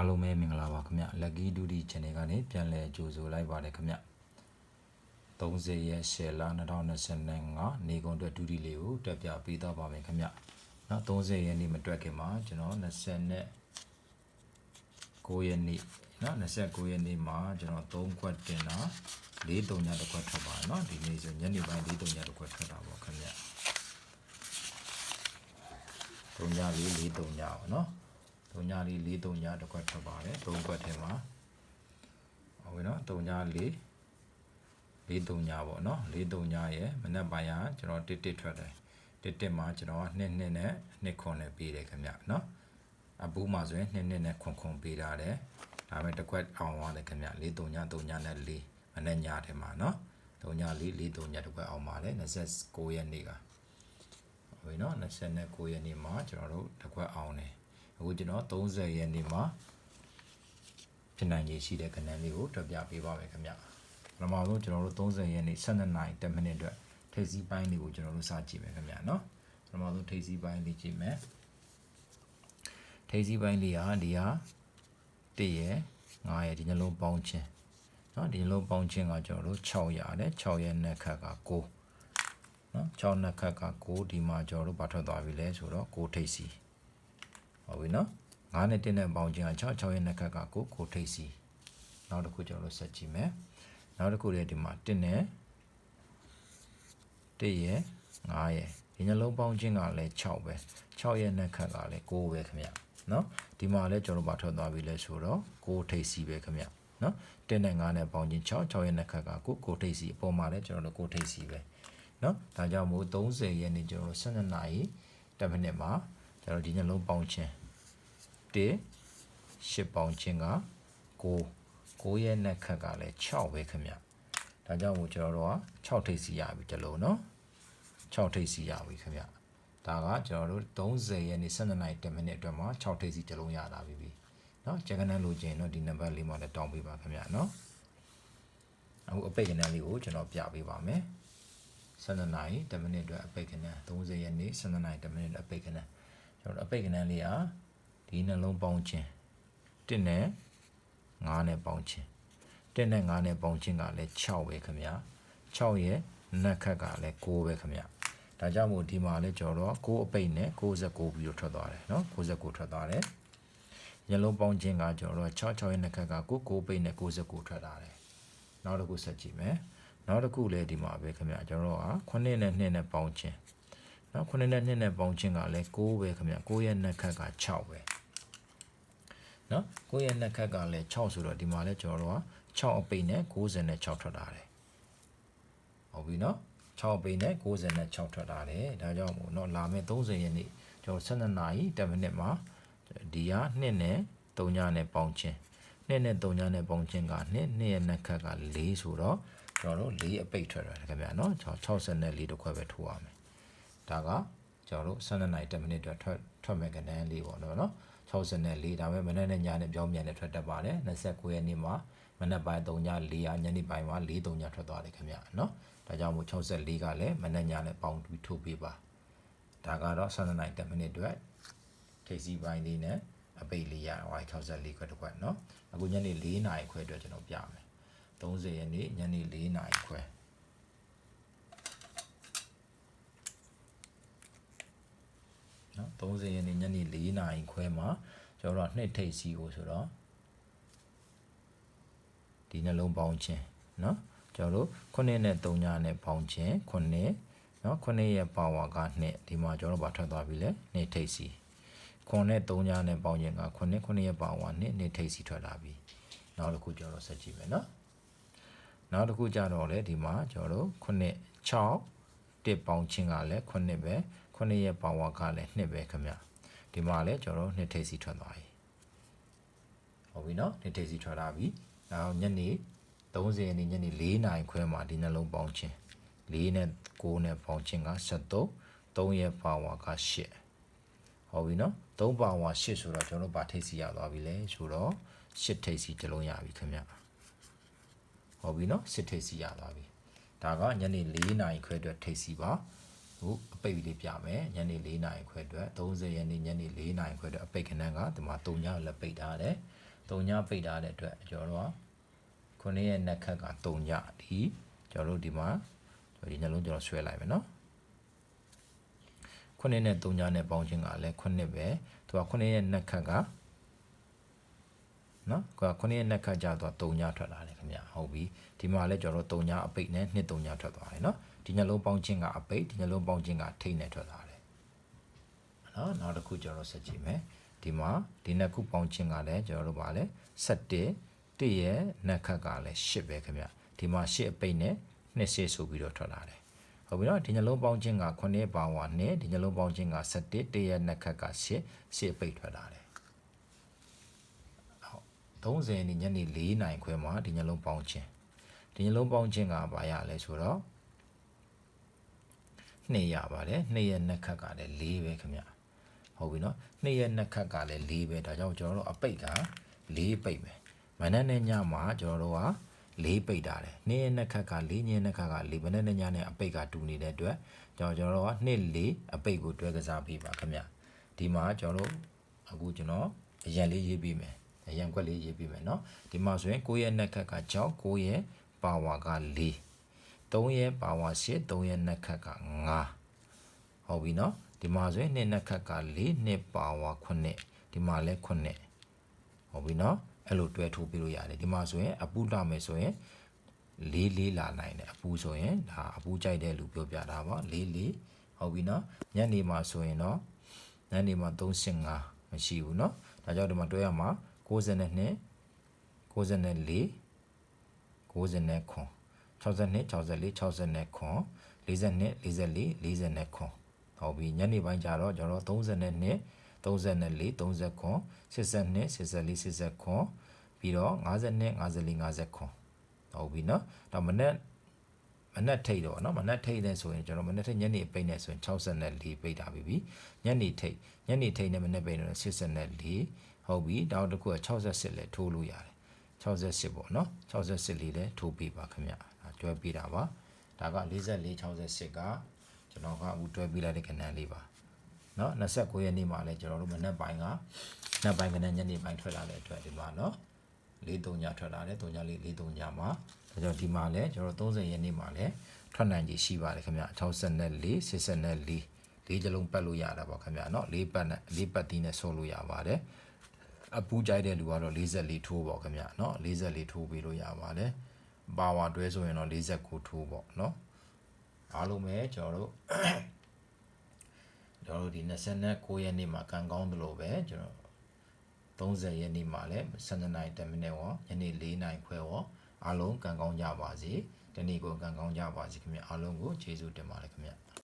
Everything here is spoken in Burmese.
အားလုံးပဲမင်္ဂလာပါခင်ဗျ Lucky Duty Channel ကနေပြန်လည်ကြိုဆိုလိုက်ပါတယ်ခင်ဗျ30ရက်10လ2025နေကုန်အတွက်ဒူတီလေးကိုတက်ပြပေးတော့ပါမယ်ခင်ဗျနော်30ရက်နေ့မတွက်ခင်မှာကျွန်တော်20နဲ့9ရက်နေ့နော်29ရက်နေ့မှာကျွန်တော်3ခွက်တင်တာ4တုံညတစ်ခွက်ထွက်ပါတယ်နော်ဒီနေ့ဆိုညနေပိုင်း4တုံညတစ်ခွက်ထွက်တာပေါ့ခင်ဗျတုံညလေး4တုံညပါနော် တုံညလေး4တုံညတစ်ခွက်ထွက်ပါတယ်3ခွက်ထဲမှာဟုတ်ပြီနော်တုံညလေးလေးတုံညာပေါ့နော်လေးတုံညာရဲ့မနက်ပိုင်းကကျွန်တော်တစ်တစ်ထွက်တယ်တစ်တစ်မှာကျွန်တော်ကနှစ်နှစ်နဲ့နှစ်ခွန်နဲ့ပေးတယ်ခင်ဗျနော်အပူးမှာဆိုရင်နှစ်နှစ်နဲ့ခွန်ခွန်ပေးထားတယ်ဒါပေမဲ့တစ်ခွက်အောင်သွားတယ်ခင်ဗျလေးတုံညာတုံညာနဲ့လေးမနက်ညထဲမှာနော်တုံညာလေးလေးတုံညာတစ်ခွက်အောင်ပါတယ်29ရက်နေ့ကဟုတ်ပြီနော်29ရက်နေ့မှာကျွန်တော်တို့တစ်ခွက်အောင်တယ် အခုကျွန်တော်30ရက်နေ့မှာဖြစ်နိုင်ရရှိတဲ့ကဏ္ဍလေးကိုတွေ့ပြပေးပါမယ်ခင်ဗျာပထမဆုံးကျွန်တော်တို့30ရက်နေ့12နာရီ10မိနစ်အတွက်ထိပ်စီးပိုင်းလေးကိုကျွန်တော်တို့စကြည့်မယ်ခင်ဗျာနော်ပထမဆုံးထိပ်စီးပိုင်းလေးကြည့်မယ်ထိပ်စီးပိုင်းလေးကဒီဟာ1ရက်9ရက်ဒီနှလုံးပေါင်းခြင်းနော်ဒီနှလုံးပေါင်းခြင်းကကျွန်တော်တို့6ရက်နဲ့6ရက်နှက်ခတ်က9နော်6နှက်ခတ်က9ဒီမှာကျွန်တော်တို့ဘာထွက်သွားပြီလဲဆိုတော့9ထိပ်စီး ဟုတ်ပြီနော်9နဲ့1နဲ့ပေါင်းခြင်းက6 6ရဲ့နှစ်ခက်ကကိုကိုထိပ်စီနောက်တစ်ခုကျွန်တော်တို့ဆက်ကြည့်မယ်နောက်တစ်ခုလည်းဒီမှာ1နဲ့1ရဲ့9ရဲ့ဒီနှလုံးပေါင်းခြင်းကလည်း6ပဲ6ရဲ့နှစ်ခက်ကလည်း9ပဲခင်ဗျနော်ဒီမှာလည်းကျွန်တော်ပါထွက်သွားပြီလဲဆိုတော့9ထိပ်စီပဲခင်ဗျနော်1နဲ့9နဲ့ပေါင်းခြင်း6 6ရဲ့နှစ်ခက်ကကိုကိုထိပ်စီအပေါ်မှာလည်းကျွန်တော်တို့9ထိပ်စီပဲနော်ဒါကြောင့်မို့30ရဲ့နေ့ကျွန်တော်တို့12နာရီ10မိနစ်မှာကျွန်တော်ဒီနှလုံးပေါင်းခြင်း 1 10ပေါင်းခြင်းက9 9ရက်နဲ့ခက်ကလည်း6ပဲခင်ဗျဒါကြောင့်မို့ကျွန်တော်တို့က6ထိပ်စီရပြီတလုံးเนาะ6ထိပ်စီရပြီခင်ဗျဒါကကျွန်တော်တို့30ရက်နေ့12နိုင်10မိနစ်အတွက်မှာ6ထိပ်စီတလုံးရတာပြီပြီเนาะဂျက်ကနန်းလိုချင်တော့ဒီနံပါတ်လေးမှာလည်းတောင်းပေးပါခင်ဗျเนาะအခုအပိတ်ကနန်းလေးကိုကျွန်တော်ပြပေးပါမယ်12နိုင်10မိနစ်အတွက်အပိတ်ကနန်း30ရက်နေ့12နိုင်10မိနစ်အပိတ်ကနန်းကျွန်တော်အပိတ်ကနန်းလေးဟာ ဒီနှလုံးပေါင်းခြင်း1နဲ့9နဲ့ပေါင်းခြင်း1နဲ့9နဲ့ပေါင်းခြင်းကလည်း6ပဲခင်ဗျာ6ရဲ့နက်ခက်ကလည်း9ပဲခင်ဗျာဒါကြောင့်မို့ဒီမှာလည်းကျွန်တော်တို့9အပိတ်နဲ့69ပြီးတော့ထွက်သွားတယ်เนาะ69ထွက်သွားတယ်ညလုံးပေါင်းခြင်းကကျွန်တော်တို့6 6ရဲ့နက်ခက်က9 9ပိတ်နဲ့69ထွက်လာတယ်နောက်တစ်ခုဆက်ကြည့်မယ်နောက်တစ်ခုလည်းဒီမှာပဲခင်ဗျာကျွန်တော်တို့က9နဲ့2နဲ့ပေါင်းခြင်းနော်9နဲ့2နဲ့ပေါင်းခြင်းကလည်း9ပဲခင်ဗျာ9ရဲ့နက်ခက်က6ပဲ နော်9ရဲ့နှစ်ခက်ကလည်း6ဆိုတော့ဒီမှာလည်းကျွန်တော်တို့က6အပိတ်နဲ့96ထွက်လာတယ်ဟုတ်ပြီနော်6အပိတ်နဲ့96ထွက်လာတယ်ဒါကြောင့်မို့နော်လာမယ့်30ရက်နေ့ကျွန်တော်12နာရီ10မိနစ်မှာဒီဟာ2နဲ့3ညနဲ့ပေါင်းခြင်း2နဲ့3ညနဲ့ပေါင်းခြင်းက2 2ရဲ့နှစ်ခက်က4ဆိုတော့ကျွန်တော်တို့4အပိတ်ထွက်တယ်ခင်ဗျာနော်64တခွဲပဲထိုးရမယ်ဒါကကျွန်တော်တို့12နာရီ10မိနစ်အတွက်ထွက်ထွက်မဲ့ကဏ္ဍလေးပေါ့နော်နော် 64ဒါပေမဲ့မနက်နဲ့ညနဲ့ပြောင်းပြန်နဲ့ထွက်တတ်ပါတယ်29ရက်နေ့မှာမနက်ပိုင်း3ည4ညညနေပိုင်းမှာ4 3ညထွက်သွားတယ်ခင်ဗျာနော်ဒါကြောင့်မို့64ကလည်းမနက်ညနဲ့ပေါင်းပြီးထုတ်ပေးပါဒါကတော့12နိုင်10မိနစ်အတွက်ထိပ်စီပိုင်းလေးနဲ့အပိတ်လေးရအောင်64ခွဲတစ်ခွက်နော်အခုညနေ4နာရီခွဲအတွက်ကျွန်တော်ပြမယ်30ရက်နေ့ညနေ4နာရီခွဲ နော်30ရက်နေ့ညနေ4နာရီခွဲမှာကျွန်တော်တို့နှစ်ထိပ်စီကိုဆိုတော့ဒီနှလုံးပေါင်းခြင်းနော်ကျွန်တော်တို့9နဲ့3ညနဲ့ပေါင်းခြင်း9နော်9ရဲ့ပါဝါက2ဒီမှာကျွန်တော်တို့ဘာထွက်သွားပြီလဲနှစ်ထိပ်စီ9နဲ့3ညနဲ့ပေါင်းခြင်းက9 9ရဲ့ပါဝါ2နှစ်ထိပ်စီထွက်လာပြီနောက်တစ်ခုကျွန်တော်တို့ဆက်ကြည့်မယ်နော်နောက်တစ်ခုကြတော့လေဒီမှာကျွန်တော်တို့9 6တစ်ပေါင်းခြင်းကလည်း9ပဲ 9ရဲ့ပါဝါကလည်း2ပဲခင်ဗျဒီမှာလည်းကျွန်တော်တို့2ထိပ်စီထွက်သွားပြီဟုတ်ပြီနော်2ထိပ်စီထွက်လာပြီနောက်ညနေ30ရက်နေ့ညနေ4နာရီခွဲမှာဒီနှလုံးပေါင်းခြင်း4နဲ့9နဲ့ပေါင်းခြင်းက73 3ရဲ့ပါဝါက8ဟုတ်ပြီနော်3ပါဝါ8ဆိုတော့ကျွန်တော်တို့ဗာထိပ်စီရသွားပြီလေဆိုတော့8ထိပ်စီတစ်လုံးရပြီခင်ဗျဟုတ်ပြီနော်8ထိပ်စီရသွားပြီဒါကညနေ4နာရီခွဲအတွက်ထိပ်စီပါ ဟုတ်အပိတ်လေးပြမယ်ညနေ4နာရီခွဲအတွက်30ရက်နေ့ညနေ4နာရီခွဲအတွက်အပိတ်ခဏန်းကဒီမှာ3ညလက်ပိတ်ထားတယ်3ညပိတ်ထားတဲ့အတွက်ကျွန်တော်တို့ကခုနှစ်ရဲ့နှက်ခက်က3ညဒီကျွန်တော်တို့ဒီမှာဒီညလုံးကျွန်တော်ဆွဲလိုက်မယ်နော်ခုနှစ်နဲ့3ညနဲ့ပေါင်းခြင်းကလည်းခုနှစ်ပဲသူကခုနှစ်ရဲ့နှက်ခက်က နော်ကွာခုနှစ်ရဲ့နှက်ခက်ကြတော့3ညထွက်လာတယ်ခင်ဗျဟုတ်ပြီဒီမှာလည်းကျွန်တော်တို့3ညအပိတ်နဲ့2 3ညထွက်သွားတယ်နော်ဒီညလုံးပေါင်းခြင်းကအပိတ်ဒီညလုံးပေါင်းခြင်းကထိတ်နဲ့ထွက်သွားတယ်နော်နောက်တစ်ခုကျွန်တော်ဆက်ကြည့်မယ်ဒီမှာဒီနှစ်ခုပေါင်းခြင်းကလည်းကျွန်တော်တို့ပါလဲ7တစ်ရဲ့နှက်ခက်ကလည်း8ပဲခင်ဗျဒီမှာ8အပိတ်နဲ့2ရှေ့ဆိုပြီးတော့ထွက်လာတယ်ဟုတ်ပြီနော်ဒီညလုံးပေါင်းခြင်းက9ပါဝါနဲ့ဒီညလုံးပေါင်းခြင်းက7တစ်ရဲ့နှက်ခက်က8 8အပိတ်ထွက်လာတယ်ဟုတ် 30နေ့ညနေ4နိုင်ခွဲမှာဒီညလုံးပေါင်းခြင်းဒီညလုံးပေါင်းခြင်းကဘာရလဲဆိုတော့2ရပါတယ်2ရဲ့နှက်ခက်ကလည်း4ပဲခင်ဗျဟုတ်ပြီနော်2ရဲ့နှက်ခက်ကလည်း4ပဲဒါကြောင့်ကျွန်တော်တို့အပိတ်က4ပိတ်ပဲမနက်နဲ့ညမှာကျွန်တော်တို့က4ပိတ်တာတယ်2ရဲ့နှက်ခက်က4ညရဲ့နှက်ခက်က4မနက်နဲ့ညနဲ့အပိတ်ကတူနေတဲ့အတွက်ကျွန်တော်ကျွန်တော်တို့က2 4အပိတ်ကိုတွဲကစားပေးပါခင်ဗျဒီမှာကျွန်တော်တို့အခုကျွန်တော်အရန်လေးရေးပေးမယ်အ ရံကွက်လေးရေးပြီးမယ်နော်ဒီမှာဆိုရင်9ရဲ့နှက်ခတ်က6 9ရဲ့ပါဝါက4 3ရဲ့ပါဝါ8 3ရဲ့နှက်ခတ်က5ဟုတ်ပြီနော်ဒီမှာဆိုရင်2နှက်ခတ်က4 2ပါဝါ9ဒီမှာလဲ9ဟုတ်ပြီနော်အဲ့လိုတွဲထိုးပြလို့ရတယ်ဒီမှာဆိုရင်အပူတာမယ်ဆိုရင်လေးလေးလာနိုင်တယ်အပူဆိုရင်ဒါအပူကြိုက်တဲ့လူပြောပြတာပါလေးလေးဟုတ်ပြီနော်ညနေမှာဆိုရင်တော့ညနေမှာ35မရှိဘူးနော်ဒါကြောင့်ဒီမှာတွဲရမှာ 62 94 90ခွန်62 64 60ခွန်42 44 40ခွန်ဟုတ်ပြီညနေပိုင်းကျတော့ကျွန်တော်32 34 30ခွန်82 64 80ခွန်ပြီးတော့52 54 50ခွန်ဟုတ်ပြီเนาะဒါမနေ့မနက်ထိတ်တော့เนาะမနက်ထိတ်နေဆိုရင်ကျွန်တော်မနက်ထိတ်ညနေပိတ်နေဆိုရင်64ပိတ်တာပြီပြီညနေထိတ်ညနေထိတ်နဲ့မနက်ပိတ်နေတော့84 ဟုတ်ပြီဒါတော့တစ်ခုက68လဲထိုးလို့ရတယ်68ပေါ့နော်68လေးလည်းထိုးပေးပါခင်ဗျဒါတွဲပေးတာပါဒါက44 68ကကျွန်တော်ကအခုတွဲပေးလိုက်တဲ့ကဏ္ဍလေးပါနော်29ရက်နေ့မှာလည်းကျွန်တော်တို့မနက်ပိုင်းကနက်ပိုင်းကဏ္ဍညနေပိုင်းထွက်လာတဲ့အတွက်ဒီမှာနော်43ညထွက်လာတယ်3ညလေး43ညမှာဒါကြောင့်ဒီမှာလည်းကျွန်တော်30ရက်နေ့မှာလည်းထွက်နိုင်ကြီးရှိပါတယ်ခင်ဗျ64 64လေးကြလုံးပတ်လို့ရတာပေါ့ခင်ဗျာเนาะ၄ပတ်နဲ့၄ပတ်တီးနဲ့ဆော့လို့ရပါတယ် အပူကြိုက်တဲ့လူကတော့44ထိုးပေါ့ခင်ဗျเนาะ44ထိုးပေးလို့ရပါတယ်ပါဝါတွဲဆိုရင်တော့49ထိုးပေါ့เนาะအားလုံးပဲကျွန်တော်တို့ကျွန်တော်တို့ဒီ29ရက်နေ့မှာကံကောင်းသလိုပဲကျွန်တော်30ရက်နေ့မှာလည်း12နိုင်10မိနစ်ရောညနေ4နိုင်ခွဲရောအားလုံးကံကောင်းကြပါစေဒီနေ့ကိုကံကောင်းကြပါစေခင်ဗျအားလုံးကိုကျေးဇူးတင်ပါတယ်ခင်ဗျ